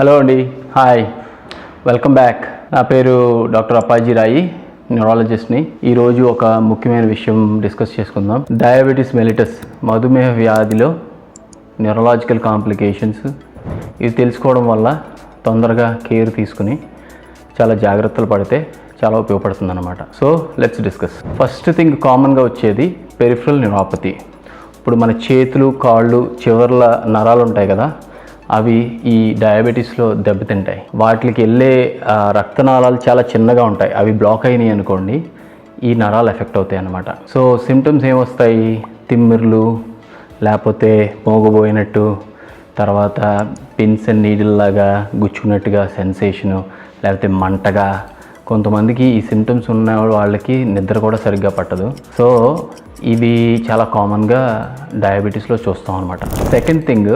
Hello అండి hi welcome back నా పేరు డాక్టర్ అప్పాజీ రాయి న్యూరాలజిస్ట్ని ఈరోజు ఒక ముఖ్యమైన విషయం డిస్కస్ చేసుకుందాం. డయాబెటీస్ మెలిటస్ మధుమేహ వ్యాధిలో న్యూరలాజికల్ కాంప్లికేషన్స్ ఇవి తెలుసుకోవడం వల్ల తొందరగా కేర్ తీసుకుని చాలా జాగ్రత్తలు పడితే చాలా ఉపయోగపడుతుంది అనమాట so let's discuss first thing కామన్గా వచ్చేది పెరిఫరల్ న్యూరోపతి ఇప్పుడు మన చేతులు కాళ్ళు చివర్ల నరాలు ఉంటాయి కదా అవి ఈ డయాబెటీస్లో దెబ్బతింటాయి. వాటికి వెళ్ళే రక్తనాళాలు చాలా చిన్నగా ఉంటాయి. అవి బ్లాక్ అయినాయి అనుకోండి ఈ నరాలు ఎఫెక్ట్ అవుతాయి అన్నమాట. సో సిమ్టమ్స్ ఏమొస్తాయి? తిమ్మిర్లు లేకపోతే మోగబోయినట్టు తర్వాత పిన్స్ అండ్ నీడిల్లాగా గుచ్చుకున్నట్టుగా సెన్సేషను లేకపోతే మంటగా. కొంతమందికి ఈ సిమ్టమ్స్ ఉన్న వాళ్ళకి నిద్ర కూడా సరిగ్గా పట్టదు. సో ఇవి చాలా కామన్గా డయాబెటీస్లో చూస్తాం అనమాట second thing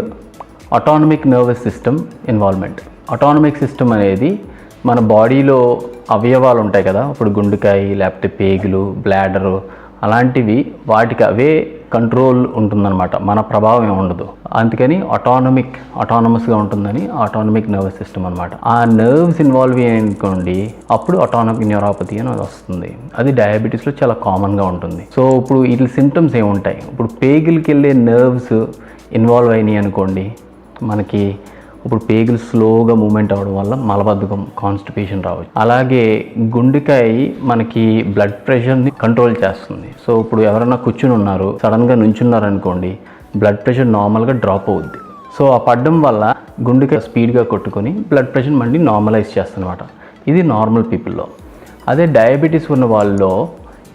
autonomic nervous system involvement autonomic system అనేది మన బాడీలో అవయవాలు ఉంటాయి కదా ఇప్పుడు గుండెకాయ లేకపోతే పేగులు బ్లాడరు అలాంటివి వాటికి అవే కంట్రోల్ ఉంటుందన్నమాట. మన ప్రభావం ఏమి ఉండదు. అందుకని అటానమిక్ అటానమస్గా ఉంటుందని అటానమిక్ నర్వస్ సిస్టమ్ అనమాట ఆ నర్వ్స్ ఇన్వాల్వ్ అనుకోండి అప్పుడు అటానమిక్ న్యూరోపతి అని వస్తుంది. అది డయాబెటీస్లో చాలా కామన్గా ఉంటుంది. సో ఇప్పుడు వీటి సిమ్టమ్స్ ఏముంటాయి ఇప్పుడు పేగులకి వెళ్ళే నర్వ్స్ ఇన్వాల్వ్ అయినాయి అనుకోండి మనకి ఇప్పుడు పేగులు స్లోగా మూమెంట్ అవ్వడం వల్ల మలబద్ధకం కాన్స్టిపేషన్ రావచ్చు. అలాగే గుండెకాయ మనకి బ్లడ్ ప్రెషర్ని కంట్రోల్ చేస్తుంది. సో ఇప్పుడు ఎవరైనా కూర్చుని ఉన్నారు సడన్గా నుంచున్నారు అనుకోండి బ్లడ్ ప్రెషర్ నార్మల్గా డ్రాప్ అవుద్ది. సో ఆ పడ్డం వల్ల గుండెకాయ స్పీడ్గా కొట్టుకొని బ్లడ్ ప్రెషర్ మళ్ళీ నార్మలైజ్ చేస్తుందన్నమాట. ఇది నార్మల్ పీపుల్లో అదే డయాబెటీస్ ఉన్న వాళ్ళలో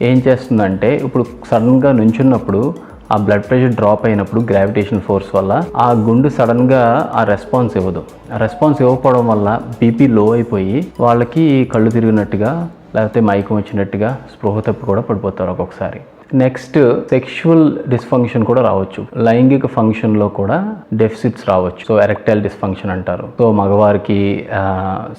ఏం చేస్తుందంటే ఇప్పుడు సడన్గా నుంచున్నప్పుడు ఆ బ్లడ్ ప్రెషర్ డ్రాప్ అయినప్పుడు గ్రావిటేషన్ ఫోర్స్ వల్ల ఆ గుండు సడన్గా ఆ రెస్పాన్స్ ఇవ్వదు. ఆ రెస్పాన్స్ ఇవ్వకపోవడం వల్ల బీపీ లో అయిపోయి వాళ్ళకి కళ్ళు తిరిగినట్టుగా లేకపోతే మైకం వచ్చినట్టుగా స్పృహ తప్పి కూడా పడిపోతారు ఒక్కొక్కసారి. నెక్స్ట్ సెక్షువల్ డిస్ఫంక్షన్ కూడా రావచ్చు. లైంగిక ఫంక్షన్లో కూడా డెఫిసిట్స్ రావచ్చు. సో ఎరెక్టైల్ డిస్ఫంక్షన్ అంటారు. సో మగవారికి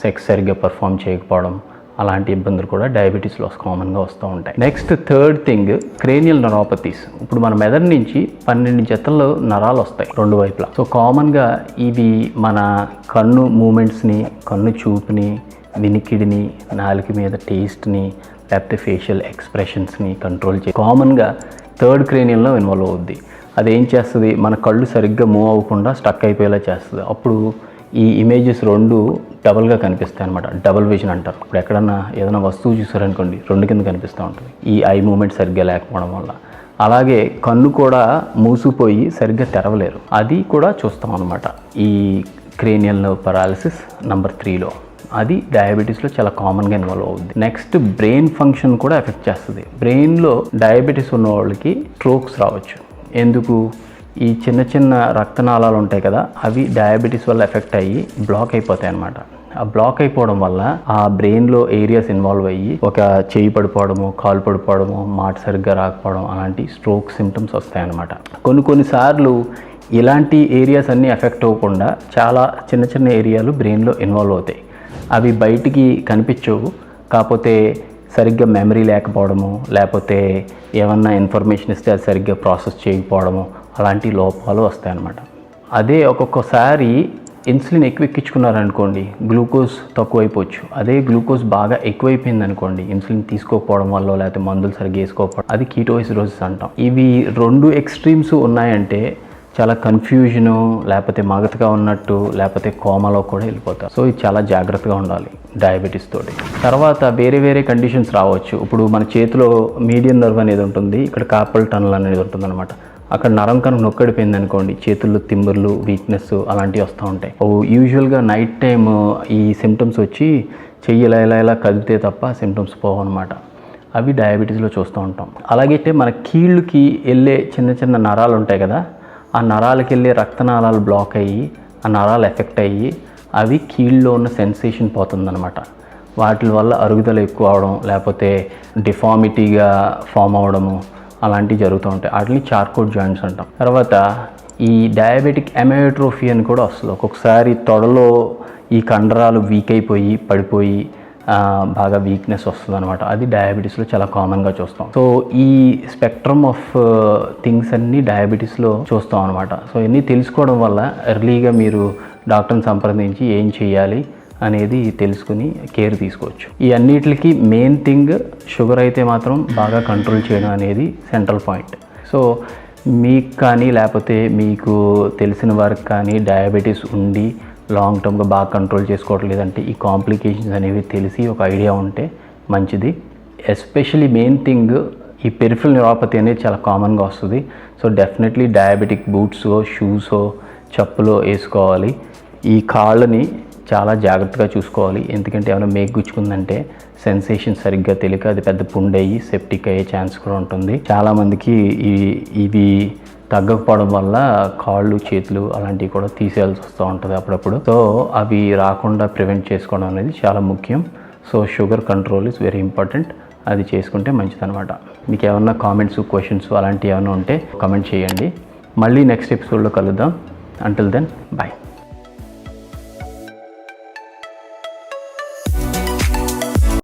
సెక్స్ సరిగ్గా పర్ఫామ్ చేయకపోవడం అలాంటి ఇబ్బందులు కూడా డయాబెటీస్లో కామన్గా వస్తూ ఉంటాయి. Next third thing cranial neuropathies ఇప్పుడు మన మెదడు నుంచి పన్నెండు జతల్లో నరాలు వస్తాయి రెండు వైపులా. సో కామన్గా ఇవి మన కన్ను మూమెంట్స్ని కన్ను చూపుని వినికిడిని నాలుక మీద టేస్ట్ని లేకపోతే ఫేషియల్ ఎక్స్ప్రెషన్స్ని కంట్రోల్ చే కామన్గా థర్డ్ క్రేనియల్లో ఇన్వాల్వ్ అవుద్ది. అదేం చేస్తుంది? మన కళ్ళు సరిగ్గా మూవ్ అవ్వకుండా స్టక్ అయిపోయేలా చేస్తుంది. అప్పుడు ఈ ఇమేజెస్ రెండు డబల్గా కనిపిస్తాయి అనమాట డబుల్ విజన్ అంటారు. ఇప్పుడు ఎక్కడన్నా ఏదైనా వస్తువు చూసారనుకోండి రెండు కింద కనిపిస్తూ ఉంటుంది. ఈ ఐ మూమెంట్ సరిగ్గా లేకపోవడం వల్ల. అలాగే కన్ను కూడా మూసిపోయి సరిగ్గా తెరవలేరు. అది కూడా చూస్తాం అనమాట ఈ క్రేనియల్ నర్వ్ పరాలిసిస్ నంబర్ త్రీలో. అది డయాబెటీస్లో చాలా కామన్గా ఇన్వాల్వ్ అవుతుంది నెక్స్ట్ బ్రెయిన్ ఫంక్షన్ కూడా ఎఫెక్ట్ చేస్తుంది. బ్రెయిన్లో డయాబెటీస్ ఉన్న వాళ్ళకి స్ట్రోక్స్ రావచ్చు. ఎందుకు? ఈ చిన్న చిన్న రక్తనాళాలు ఉంటాయి కదా అవి డయాబెటీస్ వల్ల ఎఫెక్ట్ అయ్యి బ్లాక్ అయిపోతాయి అన్నమాట. ఆ బ్లాక్ అయిపోవడం వల్ల ఆ బ్రెయిన్లో ఏరియాస్ ఇన్వాల్వ్ అయ్యి ఒక చేయి పడిపోవడము కాలు పడిపోవడము మాట సరిగ్గా రాకపోవడం అలాంటి స్ట్రోక్ సిమ్టమ్స్ వస్తాయన్నమాట కొన్ని కొన్నిసార్లు ఇలాంటి ఏరియాస్ అన్నీ ఎఫెక్ట్ అవ్వకుండా చాలా చిన్న చిన్న ఏరియాలు బ్రెయిన్లో ఇన్వాల్వ్ అవుతాయి. అవి బయటికి కనిపించవు. కాకపోతే సరిగ్గా మెమరీ లేకపోవడము లేకపోతే ఏమన్నా ఇన్ఫర్మేషన్ ఇస్తే అది సరిగ్గా ప్రాసెస్ చేయకపోవడము అలాంటి లోపాలు వస్తాయన్నమాట. అదే ఒక్కొక్కసారి ఇన్సులిన్ ఎక్కువ ఎక్కించుకున్నారనుకోండి గ్లూకోజ్ తక్కువైపోవచ్చు. అదే గ్లూకోజ్ బాగా ఎక్కువైపోయింది అనుకోండి ఇన్సులిన్ తీసుకోకపోవడం వల్ల లేకపోతే మందులు సరిగ్గా వేసుకోకపోవడం అది కీటోసిరోసిస్ అంటాం. ఇవి రెండు ఎక్స్ట్రీమ్స్ ఉన్నాయంటే చాలా కన్ఫ్యూజను లేకపోతే మగతగా ఉన్నట్టు లేకపోతే కోమలో కూడా వెళ్ళిపోతారు. సో ఇది చాలా జాగ్రత్తగా ఉండాలి డయాబెటీస్ తోటి. తర్వాత వేరే వేరే కండిషన్స్ రావచ్చు. ఇప్పుడు మన చేతిలో మీడియం నర్వ్ అనేది ఉంటుంది ఇక్కడ కాపల్ టనల్ అనేది ఉంటుంది అనమాట అక్కడ నరం కనుక నొక్కడిపోయింది అనుకోండి చేతుల్లో తిమ్మర్లు వీక్నెస్ అలాంటివి వస్తూ ఉంటాయి. యూజువల్గా నైట్ టైం ఈ సిమ్టమ్స్ వచ్చి చెయ్యి ఇలా ఇలా ఇలా కదిలితే తప్ప సిమ్టమ్స్ పోవన్నమాట. అవి డయాబెటీస్లో చూస్తూ ఉంటాం. అలాగైతే మన కీళ్ళకి వెళ్ళే చిన్న చిన్న నరాలు ఉంటాయి కదా ఆ నరాలకి వెళ్ళే రక్తనాళాలు బ్లాక్ అయ్యి ఆ నరాలు ఎఫెక్ట్ అయ్యి అవి కీళ్ళలో ఉన్న సెన్సేషన్ పోతుందన్నమాట. వాటి వల్ల అరుగుదల ఎక్కువ అవడం లేకపోతే డిఫార్మిటీగా ఫామ్ అవడము అలాంటివి జరుగుతూ ఉంటాయి. వాటిని చార్కోట్ జాయింట్స్ అంటాం. తర్వాత ఈ డయాబెటిక్ ఎమయోట్రోఫీ అని కూడా వస్తుంది. ఒక్కొక్కసారి తొడలో ఈ కండరాలు వీక్ అయిపోయి పడిపోయి బాగా వీక్నెస్ వస్తుంది అనమాట అది డయాబెటీస్లో చాలా కామన్గా చూస్తాం. సో ఈ స్పెక్ట్రమ్ ఆఫ్ థింగ్స్ అన్నీ డయాబెటీస్లో చూస్తాం అనమాట సో ఇవన్నీ తెలుసుకోవడం వల్ల ఎర్లీగా మీరు డాక్టర్ని సంప్రదించి ఏం చేయాలి అనేది తెలుసుకుని కేర్ తీసుకోవచ్చు. ఈ అన్నిటికి మెయిన్ థింగ్ షుగర్ అయితే మాత్రం బాగా కంట్రోల్ చేయడం అనేది సెంట్రల్ పాయింట్ సో మీకు కానీ లేకపోతే మీకు తెలిసిన వారికి కానీ డయాబెటీస్ ఉండి లాంగ్ టర్మ్గా బాగా కంట్రోల్ చేసుకోవట్లేదంటే లేదంటే ఈ కాంప్లికేషన్స్ అనేవి తెలిసి ఒక ఐడియా ఉంటే మంచిది. ఎస్పెషలీ మెయిన్ థింగ్ ఈ పెరిఫిల్ న్యూరోపతి అనేది చాలా కామన్గా వస్తుంది. So definitely diabetic boots shoes చెప్పులో వేసుకోవాలి. ఈ కాళ్ళని చాలా జాగ్రత్తగా చూసుకోవాలి. ఎందుకంటే ఏమైనా మేక్ గుచ్చుకుందంటే సెన్సేషన్ సరిగ్గా తెలియక అది పెద్ద పుండయ్యి సెప్టిక్ అయ్యే ఛాన్స్ కూడా ఉంటుంది. చాలామందికి ఈ ఇవి తగ్గకపోవడం వల్ల కాళ్ళు చేతులు అలాంటివి కూడా తీసేయాల్సి వస్తూ ఉంటుంది అప్పుడప్పుడు. సో అవి రాకుండా ప్రివెంట్ చేసుకోవడం అనేది చాలా ముఖ్యం. So sugar control is very important. అది చేసుకుంటే మంచిదనమాట మీకు ఏమన్నా కామెంట్స్ క్వశ్చన్స్ అలాంటివి ఏమైనా ఉంటే కామెంట్ చేయండి. మళ్ళీ నెక్స్ట్ ఎపిసోడ్లో కలుద్దాం. Until then bye